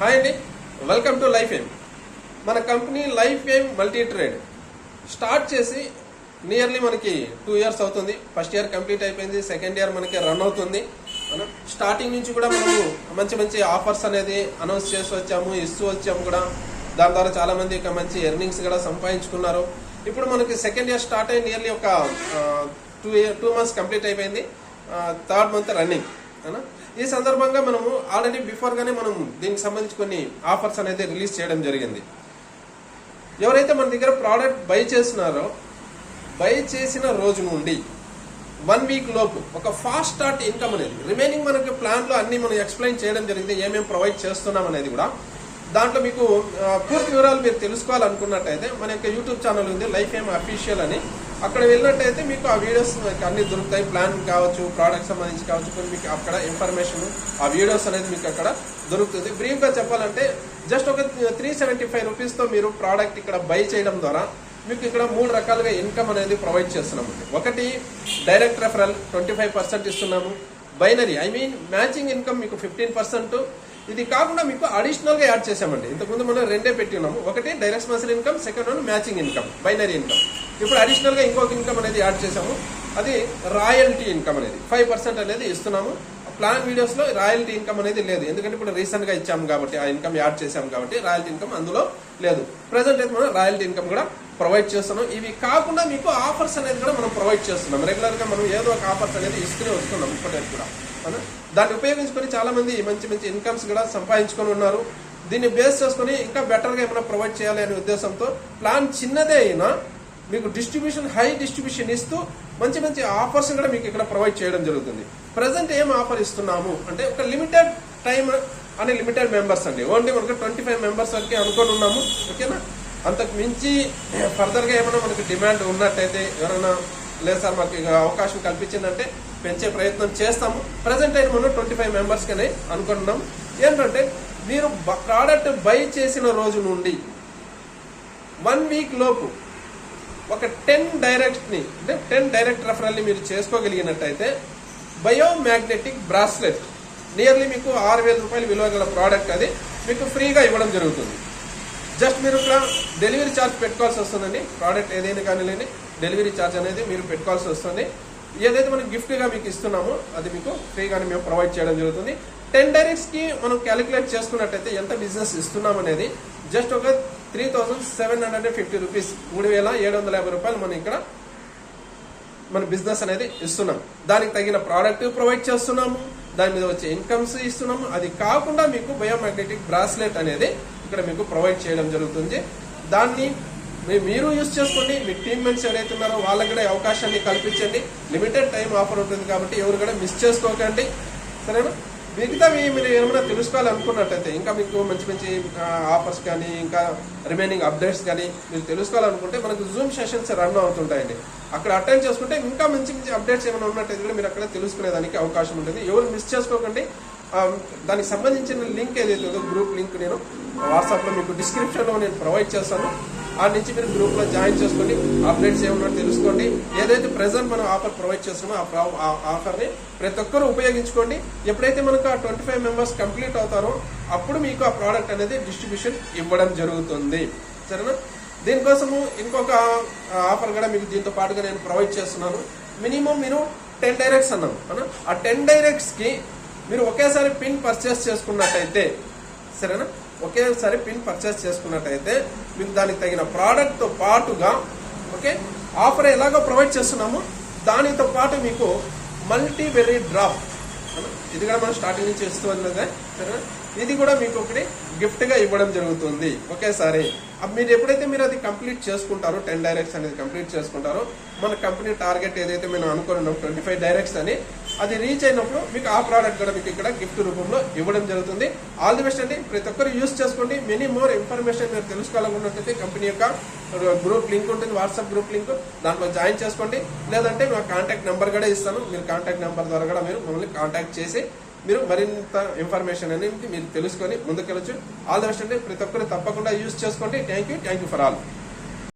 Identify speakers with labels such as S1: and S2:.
S1: Hi అండి. Welcome to life aim మన company life aim multi trade. Start చేసి nearly మనకి టూ ఇయర్స్ అవుతుంది. ఫస్ట్ ఇయర్ కంప్లీట్ అయిపోయింది. సెకండ్ ఇయర్ మనకి రన్ అవుతుంది. మనం స్టార్టింగ్ నుంచి కూడా మనము మంచి మంచి ఆఫర్స్ అనేది అనౌన్స్ చేసి వచ్చాము ఇస్తూ వచ్చాము కూడా. దాని ద్వారా చాలామంది ఒక మంచి ఎర్నింగ్స్ కూడా సంపాదించుకున్నారు. ఇప్పుడు మనకి సెకండ్ ఇయర్ స్టార్ట్ అయ్యి నియర్లీ ఒక two year two months complete అయిపోయింది. థర్డ్ మంత్ రన్నింగ్ అవునా? ఈ సందర్భంగా మనము ఆల్రెడీ బిఫోర్గానే మనం దీనికి సంబంధించి కొన్ని ఆఫర్స్ అనేది రిలీజ్ చేయడం జరిగింది. ఎవరైతే మన దగ్గర ప్రోడక్ట్ బై చేస్తున్నారో బై చేసిన రోజు నుండి వన్ వీక్ లోపు ఒక ఫాస్ట్ స్టార్ట్ ఇన్కమ్ అనేది రిమైనింగ్ మనకి ప్లాన్లో అన్ని మనం ఎక్స్ప్లెయిన్ చేయడం జరిగింది ఏమేమి ప్రొవైడ్ చేస్తున్నాం అనేది కూడా. దాంట్లో మీకు పూర్తి వివరాలు మీరు తెలుసుకోవాలనుకున్నట్టయితే మన యొక్క యూట్యూబ్ ఛానల్ ఉంది లైఫ్ ఏం అఫీషియల్ అని. అక్కడ వెళ్ళినట్టయితే మీకు ఆ వీడియోస్ అన్ని దొరుకుతాయి. ప్లాన్ కావచ్చు ప్రోడక్ట్ సంబంధించి కావచ్చు కొన్ని మీకు అక్కడ ఇన్ఫర్మేషన్ ఆ వీడియోస్ అనేది మీకు అక్కడ దొరుకుతుంది. బ్రీఫ్గా చెప్పాలంటే జస్ట్ ఒక త్రీ సెవెంటీ ఫైవ్ రూపీస్తో మీరు ప్రోడక్ట్ ఇక్కడ బై చేయడం ద్వారా మీకు ఇక్కడ మూడు రకాలుగా ఇన్కమ్ అనేది ప్రొవైడ్ చేస్తున్నాము ఒకటి direct referral twenty five percent ఇస్తున్నాము. Binary I mean matching income మీకు ఫిఫ్టీన్ పర్సెంట్ ఇది కాకుండా మీకు అడిషనల్గా యాడ్ చేసామండి ఇంతకుముందు మనం రెండే పెట్టి ఉన్నాము ఒకటి direct muscle income second one matching income binary income ఇప్పుడు అడిషనల్గా ఇంకొక ఇన్కమ్ అనేది యాడ్ చేసాము అది రాయల్టీ ఇన్కమ్ అనేది. ఫైవ్ పర్సెంట్ అనేది ఇస్తున్నాము. ప్లాన్ వీడియోస్లో రాయల్టీ ఇన్కమ్ అనేది లేదు. ఎందుకంటే ఇప్పుడు రీసెంట్గా ఇచ్చాము కాబట్టి ఆ ఇన్కమ్ యాడ్ చేసాము కాబట్టి రాయల్టీ ఇన్కమ్ అందులో లేదు. ప్రజెంట్ అయితే మనం రాయల్టీ ఇన్కమ్ కూడా ప్రొవైడ్ చేస్తున్నాం. ఇవి కాకుండా మీకు ఆఫర్స్ అనేది కూడా మనం ప్రొవైడ్ చేస్తున్నాం. రెగ్యులర్గా మనం ఏదో ఒక ఆఫర్స్ అనేది ఇస్తూనే వస్తున్నాం ఇప్పటికి కూడా. అవునా? దాన్ని ఉపయోగించుకొని చాలామంది మంచి మంచి ఇన్కమ్స్ కూడా సంపాదించుకొని ఉన్నారు. దీన్ని బేస్ చేసుకొని ఇంకా బెటర్గా ఏమైనా ప్రొవైడ్ చేయాలి అనే ఉద్దేశంతో ప్లాన్ చిన్నదే అయినా మీకు డిస్ట్రిబ్యూషన్ హై డిస్ట్రిబ్యూషన్ ఇస్తూ మంచి మంచి ఆఫర్స్ కూడా మీకు ఇక్కడ ప్రొవైడ్ చేయడం జరుగుతుంది. ప్రజెంట్ ఏం ఆఫర్ ఇస్తున్నాము? అంటే ఒక లిమిటెడ్ టైం అనే లిమిటెడ్ మెంబర్స్ అండి. ఓన్లీ మనకు ట్వంటీ ఫైవ్ మెంబర్స్ వరకే అనుకొని ఉన్నాము. ఓకేనా అంతకు మించి ఫర్దర్గా ఏమైనా మనకి డిమాండ్ ఉన్నట్టయితే ఎవరైనా లేదు సార్ మాకు అవకాశం కల్పించిందంటే పెంచే ప్రయత్నం చేస్తాము. ప్రజెంట్ అయితే మనం ట్వంటీ ఫైవ్ మెంబర్స్కనే అనుకుంటున్నాం ఏంటంటే మీరు ప్రోడక్ట్ బై చేసిన రోజు నుండి వన్ వీక్ లోపు ఒక టెన్ డైరెక్ట్ని అంటే టెన్ డైరెక్ట్ రెఫరల్ని మీరు చేసుకోగలిగినట్టయితే బయోమ్యాగ్నెటిక్ బ్రాస్లెట్ నియర్లీ మీకు ఆరు వేల రూపాయలు విలువ గల ప్రోడక్ట్ అది మీకు ఫ్రీగా ఇవ్వడం జరుగుతుంది. జస్ట్ మీరు ఇక్కడ డెలివరీ ఛార్జ్ పెట్టుకోవాల్సి వస్తుందండి. ప్రోడక్ట్ ఏదైనా కానీ లేని డెలివరీ ఛార్జ్ అనేది మీరు పెట్టుకోవాల్సి వస్తుంది. ఏదైతే మనం గిఫ్ట్గా మీకు ఇస్తున్నామో అది మీకు ఫ్రీగానే మేము ప్రొవైడ్ చేయడం జరుగుతుంది. టెన్ డైరెక్ట్స్కి మనం క్యాలిక్యులేట్ చేసుకున్నట్టయితే ఎంత బిజినెస్ ఇస్తున్నాం అనేది జస్ట్ ఒక three thousand seven hundred fifty rupees. మూడు వేల ఏడు వందల యాభై రూపాయలు మనం ఇక్కడ మన బిజినెస్ అనేది ఇస్తున్నాం. దానికి తగిన ప్రోడక్ట్ ప్రొవైడ్ చేస్తున్నాము. దాని మీద వచ్చే ఇన్కమ్స్ ఇస్తున్నాము. అది కాకుండా మీకు బయోమాగ్నెటిక్ బ్రాస్లెట్ అనేది ఇక్కడ మీకు ప్రొవైడ్ చేయడం జరుగుతుంది. దాన్ని మీరు యూజ్ చేసుకోండి మీ టీమ్ మెంట్స్ ఎవరైతే ఉన్నారో వాళ్ళకి కూడా అవకాశాన్ని కల్పించండి. లిమిటెడ్ టైం ఆఫర్ ఉంటుంది కాబట్టి ఎవరు కూడా మిస్ చేసుకోకండి. సరేనా? మిగతా మీరు ఏమైనా తెలుసుకోవాలనుకున్నట్టయితే ఇంకా మీకు మంచి మంచి ఆఫర్స్ కానీ ఇంకా రిమైనింగ్ అప్డేట్స్ కానీ మీరు తెలుసుకోవాలనుకుంటే మనకు జూమ్ సెషన్స్ రన్ అవుతుంటాయండి. అక్కడ అటెండ్ చేసుకుంటే ఇంకా మంచి మంచి అప్డేట్స్ ఏమైనా ఉన్నట్టయితే కూడా మీరు అక్కడ తెలుసుకునేదానికి అవకాశం ఉంటుంది. ఎవరు మిస్ చేసుకోకండి. దానికి సంబంధించిన లింక్ ఏదైతే ఉందో గ్రూప్ లింక్ నేను వాట్సాప్లో మీకు డిస్క్రిప్షన్లో నేను ప్రొవైడ్ చేస్తాను. ఆ నుంచి మీరు గ్రూప్లో జాయిన్ చేసుకోండి అప్డేట్స్ ఏమన్నా తెలుసుకోండి. ఏదైతే ప్రెసెంట్ మనం ఆఫర్ ప్రొవైడ్ చేస్తున్నామో ఆ ఆఫర్ ఆ ఆఫర్ని ప్రతి ఒక్కరు ఉపయోగించుకోండి. ఎప్పుడైతే మనకు ఆ ట్వంటీ ఫైవ్ మెంబర్స్ కంప్లీట్ అవుతారో అప్పుడు మీకు ఆ ప్రోడక్ట్ అనేది డిస్ట్రిబ్యూషన్ ఇవ్వడం జరుగుతుంది. సరేనా? దీనికోసము ఇంకొక ఆఫర్ కూడా మీకు దీంతో పాటుగా నేను ప్రొవైడ్ చేస్తున్నాను. మినిమం మీరు టెన్ డైరెక్ట్స్ అన్నాం ఆ టెన్ డైరెక్ట్స్కి మీరు ఒకేసారి పిన్ పర్చేస్ చేసుకున్నట్టయితే సరేనా? ఒకేసారి పిన్ పర్చేస్ చేసుకున్నట్టయితే మీకు దానికి తగిన ప్రోడక్ట్తో పాటుగా ఓకే ఆఫర్ ఎలాగో ప్రొవైడ్ చేస్తున్నామో దానితో పాటు మీకు మల్టీ వెరీ డ్రాప్ ఇది కూడా మనం స్టార్టింగ్ నుంచి ఇస్తూ ఉన్నదే. సరేనా ఇది కూడా మీకు ఒకటి గిఫ్ట్గా ఇవ్వడం జరుగుతుంది. ఒకేసారి మీరు ఎప్పుడైతే మీరు అది కంప్లీట్ చేసుకుంటారో టెన్ డైరెక్ట్స్ అనేది కంప్లీట్ చేసుకుంటారో మన కంపెనీ టార్గెట్ ఏదైతే మేము అనుకున్నాం ట్వంటీ ఫైవ్ డైరెక్ట్స్ అని అది రీచ్ అయినప్పుడు మీకు ఆ ప్రోడక్ట్ కూడా మీకు ఇక్కడ గిఫ్ట్ రూపంలో ఇవ్వడం జరుగుతుంది. ఆల్ ది బెస్ట్ అండి. ప్రతి ఒక్కరు యూస్ చేసుకోండి. మెనీ మోర్ ఇన్ఫర్మేషన్ మీరు తెలుసుకోవాలనుకున్నట్లయితే కంపెనీ యొక్క గ్రూప్ లింక్ ఉంటుంది. వాట్సాప్ గ్రూప్ లింక్ దాంట్లో జాయిన్ చేసుకోండి. లేదంటే మా కాంటాక్ట్ నెంబర్ కూడా ఇస్తాను. మీరు కాంటాక్ట్ నెంబర్ ద్వారా కూడా మీరు మమ్మల్ని కాంటాక్ట్ చేసి మీరు మరింత ఇన్ఫర్మేషన్ అనేది మీరు తెలుసుకొని ముందుకెళ్ళచ్చు. ఆల్ ద బెస్ట్ అంటే ప్రతి ఒక్కరు తప్పకుండా యూజ్ చేసుకోండి. Thank you thank you for all